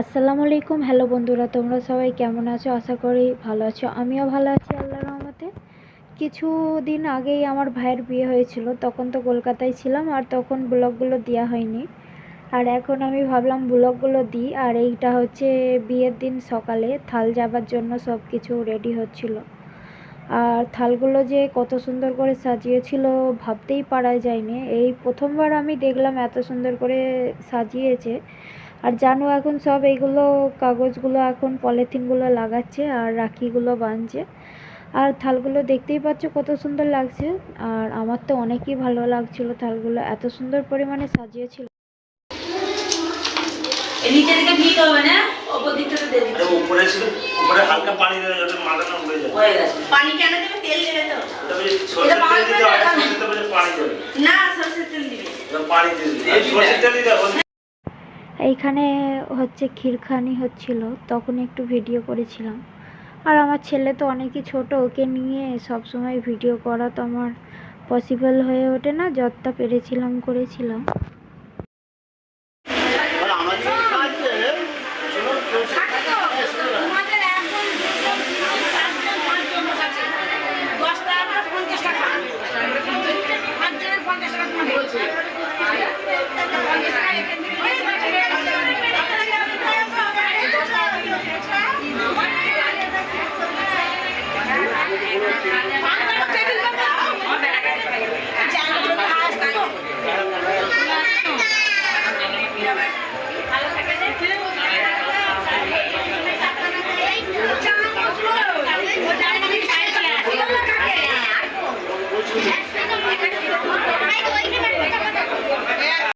আসসালামু আলাইকুম। হ্যালো বন্ধুরা, তোমরা সবাই কেমন আছো? আশা করি ভালো আছো। আমিও ভালো আছি, আল্লাহর রহমতে। কিছু দিন আগেই আমার ভাইয়ের বিয়ে হয়েছিল, তখন তো কলকাতায় ছিলাম আর তখন ব্লগগুলো দেওয়া হয়নি। আর এখন আমি ভাবলাম ব্লগগুলো দিই, আর এইটা হচ্ছে বিয়ের দিন সকালে থাল যাবার জন্য সব কিছু রেডি হচ্ছিল। আর থালগুলো যে কত সুন্দর করে সাজিয়েছিল ভাবতেই পারা যায়নি। এই প্রথমবার আমি দেখলাম এত সুন্দর করে সাজিয়েছে। আর জানো এখন সব এইগুলো কাগজগুলো এখন পলিথিনগুলো লাগাচ্ছে আর রাখিগুলো বাঁধছে। আর থালগুলো দেখতেই পাচ্ছ কত সুন্দর লাগছে। আর আমার তো অনেকই ভালো লাগছিল থালগুলো এত সুন্দর পরিমাণে সাজিয়েছিল। এই নিচের ভিট হবে না ওপর দিকটাতে দিয়ে দিচ্ছি উপরে উপরে হালকা পানি দেবে যাতে মাথা না উড়ে যায় হয়ে গেছে। পানি কেন দেবে? তেল দেবে তো। এটা সরষের তেল দিতে দেবে না। সরষের তেল পানি দেবে। না সরষের তেল দিবে। পানি দিবে। সরষের তেল দিতে হবে এইখানে হচ্ছে ক্ষীরখানি হচ্ছিল, তখন একটু ভিডিও করেছিলাম। আর আমার ছেলে তো অনেকই ছোট, ওকে নিয়ে সব সময় ভিডিও করা তো আমার পসিবল হয়ে ওঠে না, যতটা পেরেছিলাম করেছিলাম।